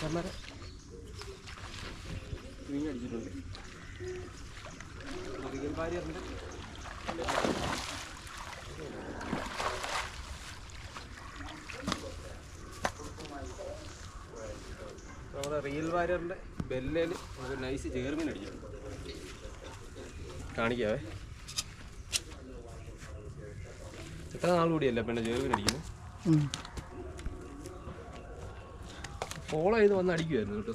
ചെമ്മര ring അടിച്ചിട്ടുണ്ട് real വാരിയറിന്റെ നമ്മുടെ real വാരിയറിന്റെ ബെല്ലയിൽ ഒരു നൈസ് ചേർമീൻ അടിച്ചിട്ടുണ്ട്. കാണിക്കാവേ. എത്ര നാൾ പിന്നെ പെണ്ണ ചേർമീൻ അടിക്കുന്നത്. ഫോളോ ചെയ്ത് വന്ന് അടിക്കുമായിരുന്നു കേട്ടോ.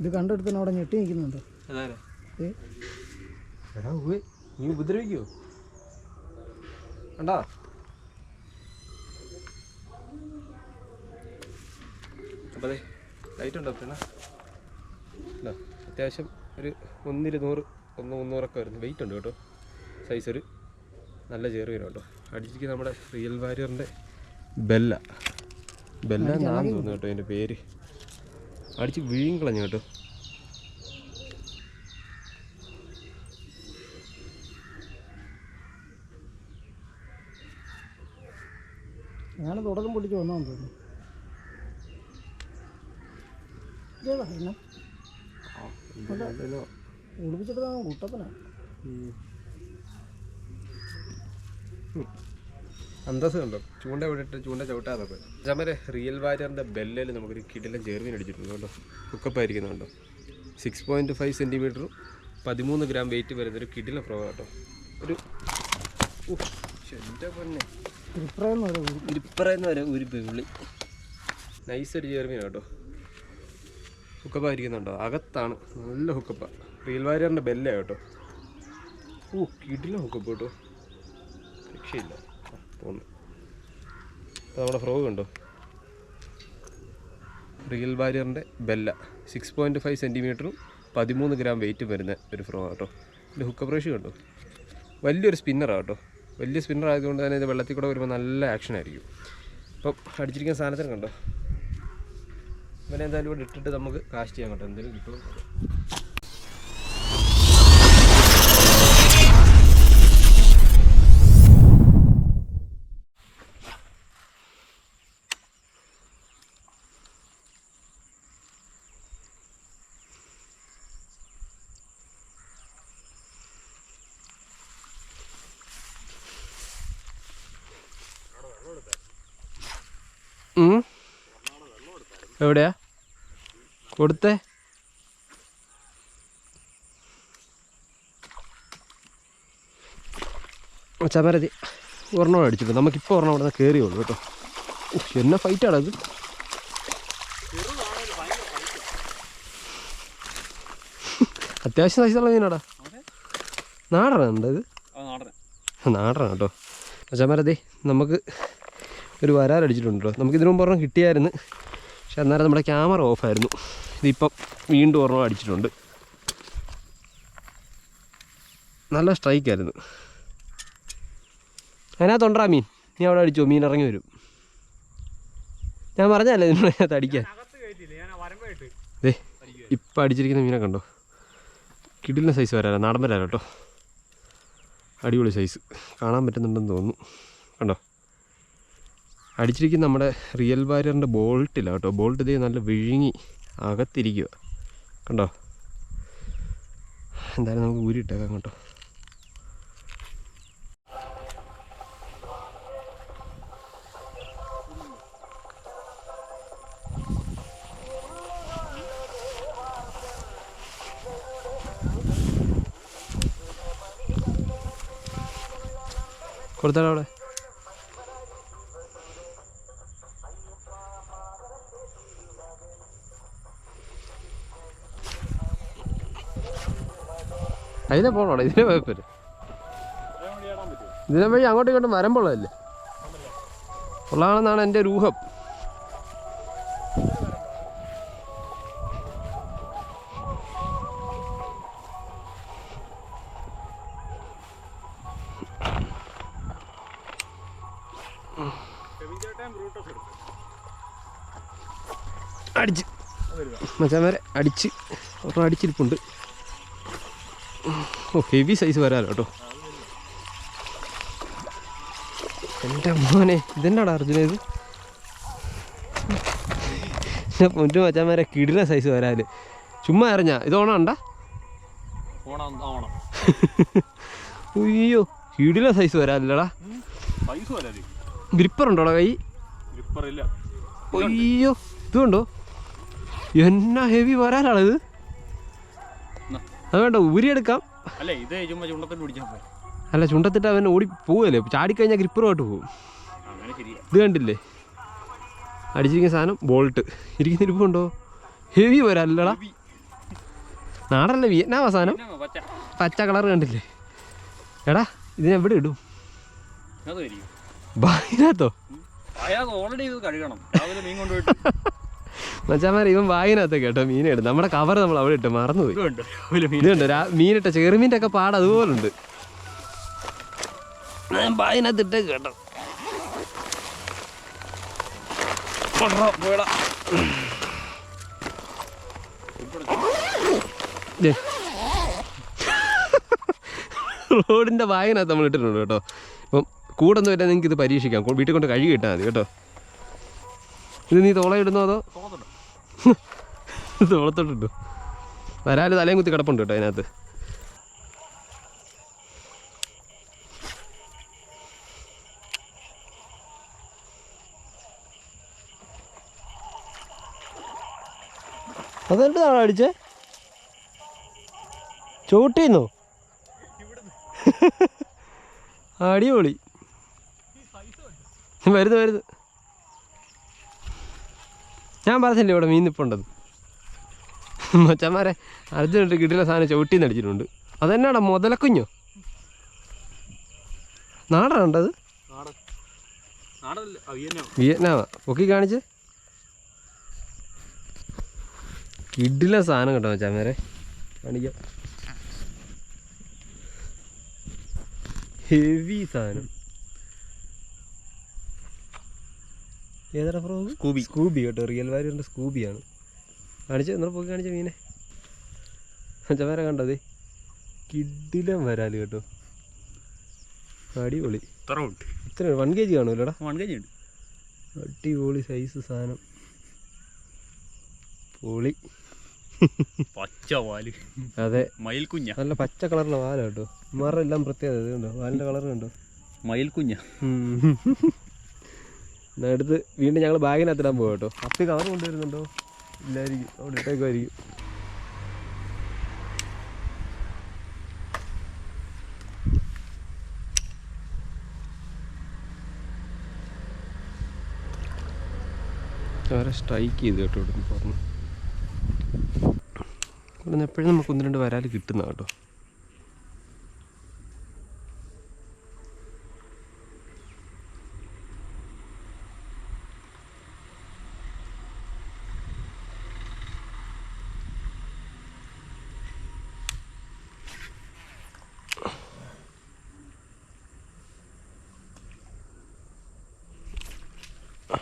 ഇത് കണ്ടെടുത്തന്നെ അവിടെ ഞെട്ടി നിൽക്കുന്നുണ്ട്. എടാ ഉവ്വേ. നീ ഉപദ്രവിക്കോ കണ്ടാ? അപ്പോൾ അതെ ലൈറ്റ് ഉണ്ടോ പിന്നെ അത്യാവശ്യം ഒരു ഒന്നിരുന്നൂറ് ഒന്ന് മുന്നൂറൊക്കെ വരുന്നു. വെയിറ്റ് ഉണ്ട് കേട്ടോ. സൈസ് ഒരു നല്ല വരും കേട്ടോ. അടിച്ചിരിക്കുന്ന നമ്മുടെ റിയൽ വാരിയറിന്റെ ബെല്ല ബെല്ല എന്നാന്ന് തോന്നുന്നു കേട്ടോ പേര്. അടിച്ച് വീങ്ങളഞ്ഞു കേട്ടോ. ഞാൻ തുടക്കം പൊട്ടിച്ച് വന്നാന്ന് തോന്നുന്നു. ഒളിപ്പിച്ചിട്ട് കുട്ടപ്പനാ അന്തസ് കണ്ടോ ചൂണ്ട വിട്ടിട്ട് ചൂണ്ട ചവിട്ടാതെ ചമരെ റിയൽ വാരിയറിന്റെ ബെല്ലിൽ നമുക്കൊരു കിടിലം ചേർവീൻ അടിച്ചിട്ടുണ്ട് കേട്ടോ കുക്കപ്പായിരിക്കുന്നുണ്ടോ സിക്സ് പോയിന്റ് ഫൈവ് സെന്റിമീറ്ററും പതിമൂന്ന് ഗ്രാം വെയിറ്റ് വരുന്നൊരു കിടിലം ഫ്രോ കേട്ടോ ഒരു എന്റെ പൊന്നെ. ഇരിപ്പറയുന്ന വരെ ഒരു വെള്ളി. നൈസ് ഒരു ചേർമീൻ കേട്ടോ. ഹുക്കപ്പായിരിക്കുന്നുണ്ടോ അകത്താണ്. നല്ല ഹുക്കപ്പ റിയൽ വാരിയറിന്റെ ബെല്ലേ കേട്ടോ. ഓ കിടില ഹുക്കപ്പ് കേട്ടോ. രക്ഷയില്ല. അപ്പോൾ നമ്മുടെ ഫ്രോഗ് ഉണ്ടോ? റിയൽ ബാരിയറിന്റെ ബെല്ല സിക്സ് പോയിന്റ് ഫൈവ് സെന്റിമീറ്ററും പതിമൂന്ന് ഗ്രാം വെയിറ്റും വരുന്ന ഒരു ഫ്രോഗ് കേട്ടോ ഇതിന്റെ ഹുക്ക് റേഷ്യോ ഉണ്ടോ വലിയൊരു സ്പിന്നറാണ് കേട്ടോ വലിയ സ്പിന്നർ ആയതുകൊണ്ട് തന്നെ ഇത് വെള്ളത്തിൽ കൂടെ വരുമ്പോൾ നല്ല ആക്ഷൻ ആയിരിക്കും. അപ്പം അടിച്ചിരിക്കുന്ന സാധനത്തിന് കണ്ടോ? ഇവനെ എന്തായാലും ഇവിടെ ഇട്ടിട്ട് നമുക്ക് കാസ്റ്റ് ചെയ്യാൻ കേട്ടോ. എന്തെങ്കിലും കിട്ടും എവിടെയാ? കൊടുത്തേ. ചമരതി ഒരെണ്ണം അടിച്ചിട്ട് നമുക്കിപ്പോൾ ഒരെണ്ണം അവിടെ നിന്ന് കയറിയുള്ളൂ കേട്ടോ എന്നെ ഫൈറ്റാണ് അത് അത്യാവശ്യം സൈസുള്ള മീനാടാ. നാടനാണ് ഇത്? നാടനാണ് കേട്ടോ. ചമരതി നമുക്ക് ഒരു വരാലടിച്ചിട്ടുണ്ട് കേട്ടോ. നമുക്ക് ഇതിനു മുമ്പ് ഒരെണ്ണം കിട്ടിയായിരുന്നു. അന്നേരം നമ്മുടെ ക്യാമറ ഓഫായിരുന്നു. ഇതിപ്പം വീണ്ടും ഓർമ്മ അടിച്ചിട്ടുണ്ട്. നല്ല സ്ട്രൈക്കായിരുന്നു. അതിനകത്തുണ്ടാ മീൻ? നീ അവിടെ അടിച്ചോ മീൻ ഇറങ്ങി വരും. ഞാൻ പറഞ്ഞല്ലേ നിന്നോട് അതിനകത്ത് അടിക്കാൻ? ദേ ഇപ്പം അടിച്ചിരിക്കുന്ന മീനെ കണ്ടോ? കിടിലിന്റെ സൈസ് വരാല നാടൻ കേട്ടോ. അടിപൊളി സൈസ് കാണാൻ പറ്റുന്നുണ്ടെന്ന് തോന്നുന്നു. കണ്ടോ? അടിച്ചിരിക്കുന്ന നമ്മുടെ റിയൽ വാരിയറിന്റെ ബോൾട്ടില്ല കേട്ടോ. ബോൾട്ട് ഇതേ നല്ല വിഴുങ്ങി അകത്തിരിക്കുക. കണ്ടോ? എന്തായാലും നമുക്ക് ഊരിയിട്ടേക്കാം കേട്ടോ. കൊടുത്താലോ അവിടെ. അതിനെ പോണോ ഇതിനെ വേപ്പര് ഇതിനെ വഴി അങ്ങോട്ടും ഇങ്ങോട്ടും വരമ്പുള്ളതല്ലേ ഉള്ളതാണെന്നാണ് എന്റെ ഒരു ഊഹം അടിച്ച്. വരെ അടിച്ച്. ഒരെണ്ണം അടിച്ചിരിപ്പുണ്ട്. ഓ ഹെവി സൈസ് വരാലോ കേട്ടോ എന്റെ മോനെ ഇതെന്നാടാ അർജുന ഇത്? എന്റെ പൊന്നു വരെ കിടില സൈസ് വരാൽ. ചുമ്മാ അറിഞ്ഞ ഇത് ഓണം ഉണ്ടാ? ഓണം ഓണം. അയ്യോ കിടില സൈസ് വരാല്ലടാ ഗ്രിപ്പർ ഉണ്ടോ ഗ്രിപ്പറുണ്ടോടാ കൈ? അയ്യോ ഇതുണ്ടോ എന്നാ ഹെവി വരാലാണ് ഇത് എന്നാ. അത് വേണ്ട ഊരിയെടുക്കാം അല്ലേ ഇത് ചുമ്മാ ചുണ്ടത്തിൽ പിടിച്ചാൽ പോയി അല്ല ചുണ്ടത്തിട്ട് അവൻ ഓടി പോവല്ലേ? ചാടിക്കഴിഞ്ഞാൽ ഗ്രിപ്പറുമായിട്ട് പോകും ഇത് കണ്ടില്ലേ? അടിച്ചിരിക്കുന്ന സാധനം ബോൾട്ട്. ഇരിക്കുന്ന ഇരിപ്പുണ്ടോ ഹെവി വരാല്ലടാ നാടല്ലേ വിയറ്റ്നാമാ സാധനം. പച്ച. കളർ കണ്ടില്ലേ? എടാ ഇതിനെ എവിടെ ഇടും? ബാഗിനകത്തോ ഓൾറെഡി ഇത് കഴുകണം. മീൻ കൊണ്ടുപോയിട്ട്. മച്ചാമാരെ ഇവൻ വായനകത്ത് കേട്ടോ മീനെ ഇടും നമ്മുടെ കവർ നമ്മൾ അവിടെ ഇട്ട് മറന്നുപോയി. ഇതുണ്ട്. മീനിട്ട ചെറുമീന്റെ ഒക്കെ പാട് അതുപോലുണ്ട്. ഞാൻ വായനകത്തിട്ട് ഇട്ടേ കേട്ടോ. പോയടാ. റോഡിന്റെ ബാഗിനകത്ത് നമ്മൾ ഇട്ടിട്ടുണ്ട് കേട്ടോ. അപ്പം കൂടൊന്നും വരാൻ നിങ്ങൾക്ക് ഇത് പരീക്ഷിക്കാം വീട്ടിൽ കൊണ്ട് കഴുകി ഇട്ടാൽ മതി കേട്ടോ. ഇത് നീ തോളയിടുന്നോ അതോ? തോളത്തോട്ടിട്ടു വരാൽ തലയും കുത്തി കിടപ്പുണ്ട് കേട്ടോ അതിനകത്ത്. അതെന്താണോ അടിച്ചേ? ചവിട്ടിന്നോ? അടിപൊളി. വരുന്നു വരുന്നു. ഞാൻ പറഞ്ഞില്ലേ ഇവിടെ മീൻ നിപ്പുണ്ടത് മച്ചന്മാരെ അർജുനായിട്ട് കിട്ടിയ സാധനം ചവിട്ടിന്ന് അടിച്ചിട്ടുണ്ട് അതെന്നാടാ മുതലക്കുഞ്ഞോ? നാടാണ്ടത് വിയറ്റ്നാമ. പൊക്കി കാണിച്ച്. കിഡില സാധനം കേട്ടോ മച്ചാമേരെ കാണിക്കാം. ഹെവി സാധനം. ഏതാ ഫ്രോഗ് സ്കൂബി. സ്കൂബി കേട്ടോ. റിയൽ വാരിയറിന്റെ സ്കൂബിയാണ്. കാണിച്ച്? എന്നാൽ പോയി കാണിച്ച മീനെ. ചവര കണ്ടത്. കിഡിലം വരാൽ കേട്ടോ. അടിപൊളി. ഇത്ര വൺ കെ ജി കാണുമല്ലോടാ വൺ കെ ജി ഉണ്ട്. അടിപൊളി സൈസ് സാധനം. പൊളി. പച്ച വാൽ. അതെ. മയിൽ കുഞ്ഞ. നല്ല പച്ച കളറിലെ വാല കേട്ടോ. മറെല്ലാം പ്രത്യേകത കണ്ടോ കളർ കണ്ടോ? മയിൽ കുഞ്ഞ. എടുത്ത് വീണ്ടും ഞങ്ങൾ ബാഗിനകത്ത് ഇടാൻ പോകും കേട്ടോ. അപ്പി കവർ കൊണ്ടുവരുന്നുണ്ടോ? ഇല്ലായിരിക്കും. അവിടെ ഇട്ടേക്കുമായിരിക്കും അവരെ സ്ട്രൈക്ക് ചെയ്ത് കേട്ടോ ഇവിടുന്ന് പറഞ്ഞു ഇവിടുന്ന് എപ്പോഴും നമുക്ക് ഒന്ന് രണ്ട് വരാൽ കിട്ടുന്ന കേട്ടോ.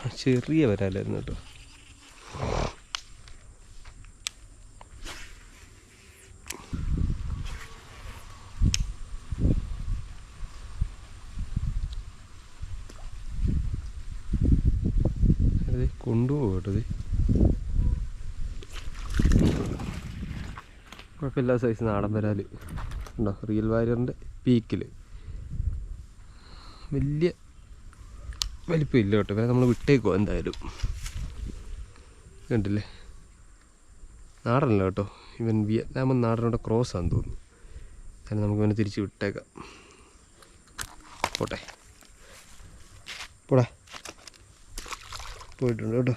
ചെറിയ വരാലായിരുന്നു കേട്ടോ. അതെ കൊണ്ടുപോകും കേട്ടോ ഇത്? സൈസ് നാടൻ വരാൽ ഉണ്ടോ? റിയൽ വാരിയറിന്റെ പീക്കിൽ വലിയ വലിപ്പം ഇല്ല കേട്ടോ. ഇവരെ നമ്മൾ വിട്ടേക്കോ എന്തായാലും. കണ്ടില്ലേ? നാടനല്ല കേട്ടോ. ഇവൻ വിയറ്റ്നാമൻ നാടനോട് ക്രോസ് ആണെന്ന് തോന്നുന്നു. കാരണം നമുക്ക് ഇവനെ തിരിച്ച് വിട്ടേക്കാം. പോട്ടെ. പോടാ. പോയിട്ടുണ്ട് കേട്ടോ.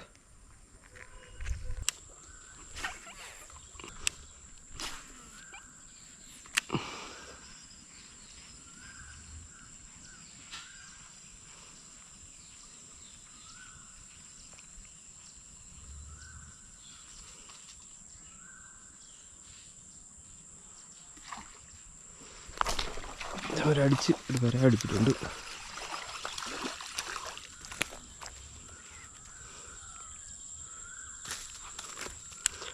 ഒരടിച്ച് ഒരു വര അടിച്ചിട്ടുണ്ട്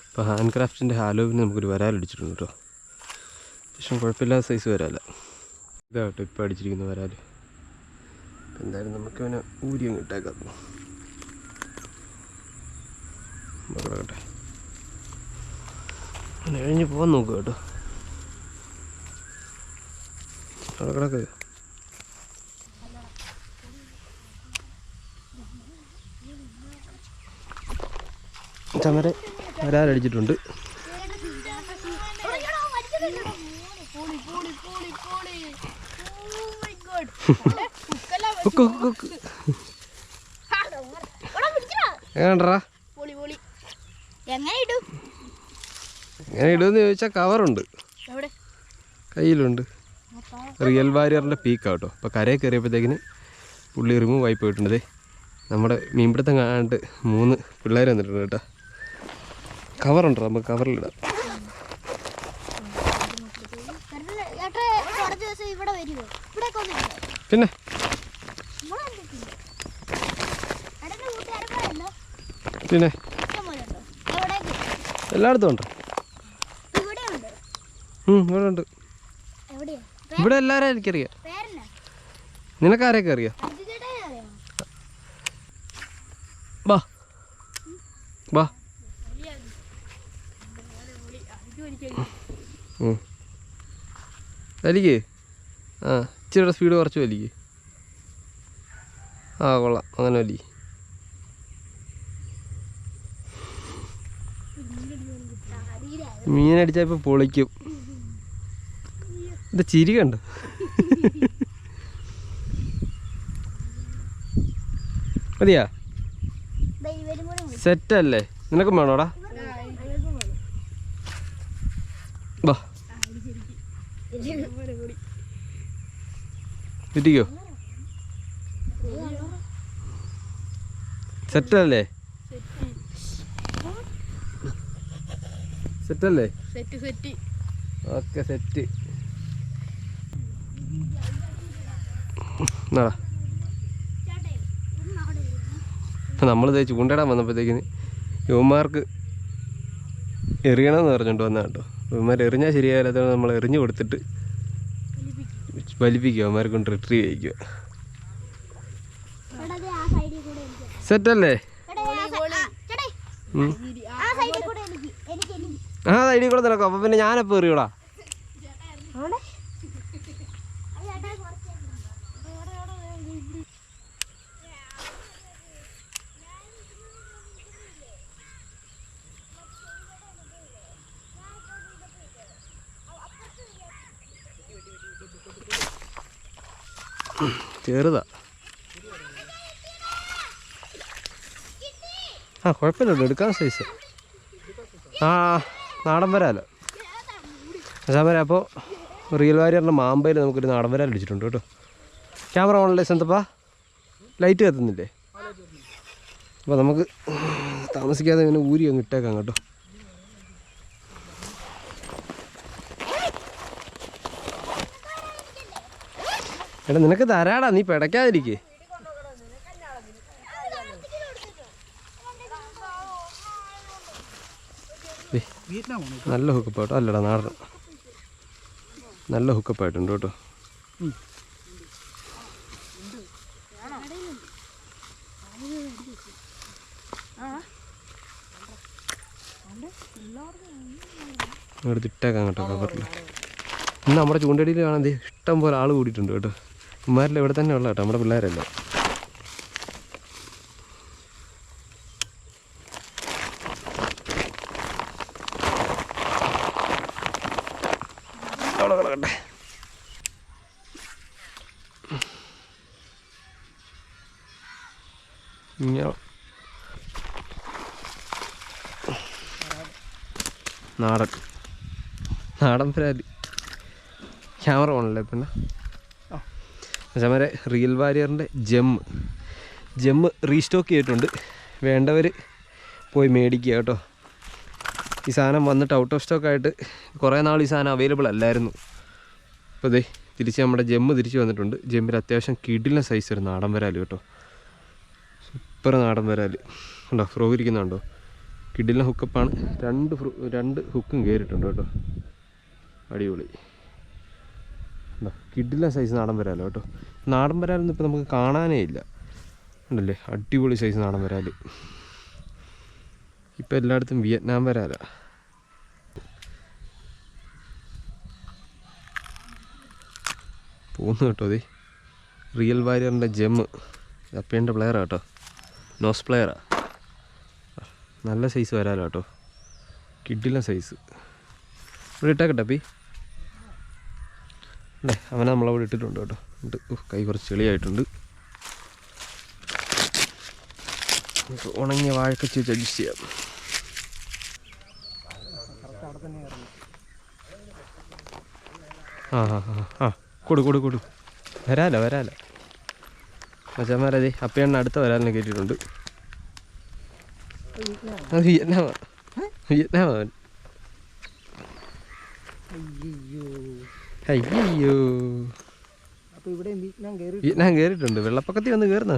ഇപ്പോൾ ഹാൻഡ് ക്രാഫ്റ്റിന്റെ ഹാലോവിന് നമുക്കൊരു വരാലടിച്ചിട്ടുണ്ട് കേട്ടോ. പക്ഷേ കുഴപ്പമില്ലാത്ത സൈസ് വരാല ഇതാ കേട്ടോ ഇപ്പോൾ അടിച്ചിരിക്കുന്ന വരാൽ എന്തായാലും നമുക്ക് അവനെ ഊരി അങ്ങ് ഇട്ടേക്കാം. ഒന്ന് കഴിഞ്ഞ് പോകാൻ നോക്കുക കേട്ടോ അവിടെ കിടക്ക്. ചമര വരാലടിച്ചിട്ടുണ്ട് എങ്ങനെടാ എങ്ങനെ ഇടും? എങ്ങനെ ഇടുമെന്ന് ചോദിച്ചാൽ കവറുണ്ട് കയ്യിലുണ്ട്. റിയൽ വാരിയറിന്റെ പീക്കാണ് കേട്ടോ അപ്പോൾ കരയിൽ കയറിയപ്പോഴത്തേക്കിന് പുള്ളി റിമൂവ് ആയി പോയിട്ടുണ്ട്. നമ്മുടെ മീൻപിടുത്തം കാണാണ്ട് മൂന്ന് പിള്ളേർ വന്നിട്ടുണ്ട് കേട്ടോ. കവറുണ്ടോ നമുക്ക് കവറിലിടാം പിന്നെ? പിന്നെ? എല്ലായിടത്തും ഉണ്ട്? ഇവിടെ ഉണ്ട്. ഇവിടെ എല്ലാവരും എനിക്കറിയാം. നിനക്കാരെയൊക്കെ അറിയാം? വാ വാ. വലിക്ക്. ആ ഇച്ചിരിയുടെ സ്പീഡ് കുറച്ച് വലിക്കേ. ആ കൊള്ളാം. അങ്ങനെ വലി മീനടിച്ചാൽ ഇപ്പൊ പൊളിക്കും. ഇത് ചിരി കണ്ടോ. മതിയാ. സെറ്റല്ലേ? നിനക്കും വേണോടാ? വാ. ഇരിക്കോ സെറ്റല്ലേ? സെറ്റല്ലേ? Set set. Okay set. എന്നാടാ ഇതേ ചൂണ്ടയിടാൻ വന്നപ്പോഴത്തേക്കിന് യുവന്മാർക്ക് എറിയണമെന്ന് പറഞ്ഞുകൊണ്ട് വന്ന കേട്ടോ. യുവന്മാർ എറിഞ്ഞാൽ ശരിയായാലും നമ്മൾ എറിഞ്ഞു കൊടുത്തിട്ട് വലിപ്പിക്കുക യുവന്മാർക്ക് കൊണ്ട് റിട്രീവ് ചെയ്യിക്കുക. സെറ്റല്ലേ? ആ സൈഡിൽ കൂടെ നടക്കും അപ്പം പിന്നെ ഞാനപ്പോൾ എറിയൂടാ അവിടെ ആ ചേട്ടാ കുറച്ച് അവിടെ, അവിടെ, അവിടെ, ഇവിടെ. ചെറുതാ. ആ കുഴപ്പമില്ലല്ലോ എടുക്കാൻ സൈസ് ആ നാടൻ വരാലോ. അസാമര അപ്പോൾ റിയൽ വാരിയറിന്റെ മാമ്പയിൽ നമുക്കൊരു നാടൻ വരാൽ അടിച്ചിട്ടുണ്ട് കേട്ടോ. ക്യാമറ ഓണല്ലേ സെന്തപ്പാ? ലൈറ്റ് കത്തുന്നില്ലേ? അപ്പോൾ നമുക്ക് താമസിക്കാതെ ഇങ്ങനെ ഊരി അങ്ങ് ഇട്ടേക്കാം കേട്ടോ. എടാ നിനക്ക് തരാടാ നീ പിടയ്ക്കാതിരിക്കേ. നല്ല ഹുക്കപ്പ് കേട്ടോ അല്ലടാ നാടൻ. നല്ല ഹുക്കപ്പായിട്ടുണ്ട് കേട്ടോ. എടുത്തിട്ടേക്കാം കേട്ടോ കവറിൽ ഇന്ന് നമ്മുടെ ചൂണ്ടടിയിൽ കാണാൻ ഇഷ്ടം പോലെ ആൾ കൂടിയിട്ടുണ്ട് കേട്ടോ. ഇമാരെല്ലാം ഇവിടെ തന്നെ ഉള്ള കേട്ടോ നമ്മുടെ പിള്ളേരല്ലേ. നാടൻ. നാടൻ പരാതി. ക്യാമറ ഓണല്ലേ പിന്നെ? അതേമാരെ റിയൽ വാരിയറിന്റെ ജെമ്മ് ജെമ്മ് റീസ്റ്റോക്ക് ചെയ്തിട്ടുണ്ട്. വേണ്ടവർ പോയി മേടിക്കുക കേട്ടോ. ഈ സാധനം വന്നിട്ട് ഔട്ട് ഓഫ് സ്റ്റോക്ക് ആയിട്ട് കുറേ നാൾ ഈ സാധനം അവൈലബിൾ അല്ലായിരുന്നു. അപ്പോൾ അതെ തിരിച്ച് നമ്മുടെ ജെമ്മ് തിരിച്ച് വന്നിട്ടുണ്ട്. ജെമ്മിൽ അത്യാവശ്യം കിഡിലെ സൈസ് ഒരു നാടൻ വരാൽ കേട്ടോ. സൂപ്പർ നാടൻ വരാൽ ഉണ്ടോ ഫ്രോ ഇരിക്കുന്നുണ്ടോ? കിടിലൻ ഹുക്കപ്പാണ് രണ്ട് ഫ്രൂ രണ്ട് ഹുക്കും കയറിയിട്ടുണ്ട് കേട്ടോ. അടിപൊളി. ഉണ്ടോ കിടിലൻ സൈസ് നാടൻ വരാലോ കേട്ടോ. നാടൻ വരാലൊന്നും ഇപ്പോൾ നമുക്ക് കാണാനേ ഇല്ല. ഉണ്ടല്ലേ? അടിപൊളി സൈസ് നാടൻ വരാൽ ഇപ്പം എല്ലായിടത്തും വിയറ്റ്നാം വരാല. പോന്നു കേട്ടോ അതെ റിയൽ വാരിയറിന്റെ ജെമ്മ് അപ്പേന്റെ പ്ലെയറാ കേട്ടോ. നോസ് പ്ലെയറാ നല്ല സൈസ് വരാലോ കേട്ടോ. കിഡിലെ സൈസ് ഇവിടെ ഇട്ടേക്കട്ടെ അപ്പി അല്ലേ അവനെ നമ്മളവിടെ ഇട്ടിട്ടുണ്ട് കേട്ടോ. കൈ കുറച്ച് ചെളിയായിട്ടുണ്ട്. നമുക്ക് ഉണങ്ങിയ വാഴക്ക വെച്ച് അഡ്ജസ്റ്റ് ചെയ്യാം. ആ ആ ആ ആ. കൊടു കൊടു കൊടു. വരാലോ വരാലോ. മച്ചാമാരതെ അപ്പയണ്ണ അടുത്ത വരാലിനെ കയറ്റിയിട്ടുണ്ട്. അത് വിയറ്റ്നാമാ. വിയറ്റ്നാമാ അവൻ. അയ്യോ അയ്യോ വിയറ്റ്നാം കയറിയിട്ടുണ്ട് വെള്ളപ്പൊക്കത്തിൽ വന്ന് കയറുന്ന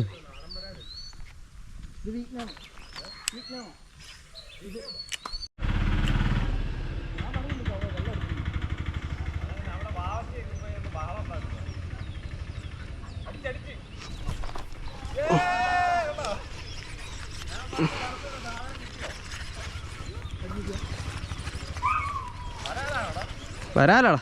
വരാലോടാ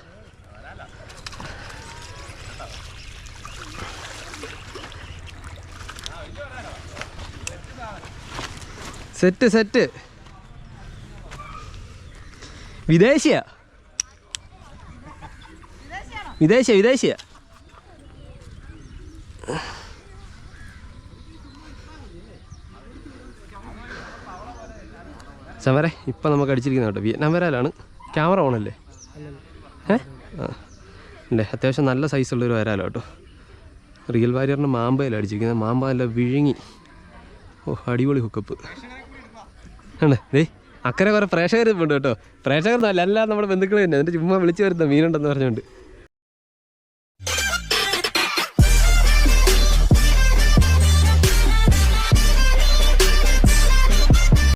സെറ്റ് സെറ്റ്. വിദേശിയ? വിദേശിയ വിദേശിയ? ചവരെ ഇപ്പം നമുക്ക് അടിച്ചിരിക്കുന്ന കേട്ടോ. വിയറ്റ്നാം വരാലാണ്. ക്യാമറ ഓണല്ലേ? ഏ? ആ. അല്ലേ അത്യാവശ്യം നല്ല സൈസുള്ളൊരു വരാലോ കേട്ടോ. റിയൽ വാരിയറിന്റെ മാമ്പയിലാണ് അടിച്ചിരിക്കുന്നത്. മാമ്പ നല്ല വിഴുങ്ങി. ഓ അടിപൊളി ഹുക്കപ്പ് ദേ അക്കരെ കുറേ പ്രേക്ഷകർ ഉണ്ട് കേട്ടോ. പ്രേക്ഷകർ നല്ല എല്ലാം നമ്മുടെ ബന്ധുക്കൾ തന്നെ. എന്നിട്ട് ചുമ്മാ വിളിച്ചു വരുന്ന മീനുണ്ടെന്ന് പറഞ്ഞുകൊണ്ട്.